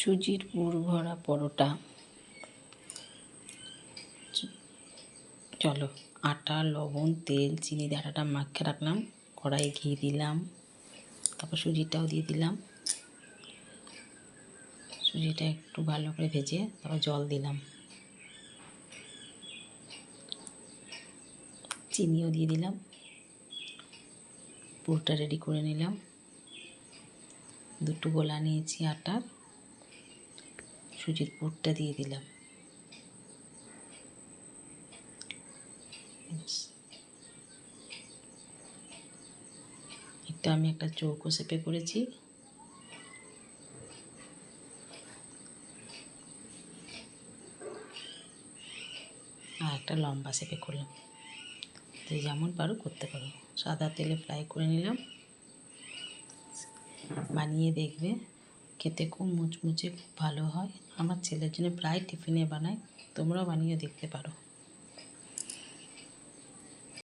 সুজির পুর ভরা পরোটা। চলো, আটা, লবণ, তেল, চিনি আটাটা মাখিয়ে রাখলাম। কড়াই ঘি দিলাম। তারপর সুজিটাও দিয়ে দিলাম। সুজিটা একটু ভালো করে ভেজে তারপর জল দিলাম। চিনিও দিয়ে দিলাম। পুরটা রেডি করে নিলাম। দুটো গোলা নিয়েছি আটার সুজির পুরটা দিয়ে দিলাম। এটা আমি একটা চৌকো শেপে করেছি। আর একটা লম্বা শেপে করলাম। যে যেমন পারো করতে পারো। সাদা তেলে ফ্রাই করে নিলাম। বানিয়ে দেখবে। খেতে খুব মুচমুচে খুব ভালো হয়। আমার ছেলের জন্য প্রায় টিফিনে বানাই, তোমরাও বানিয়ে দেখতে পারো।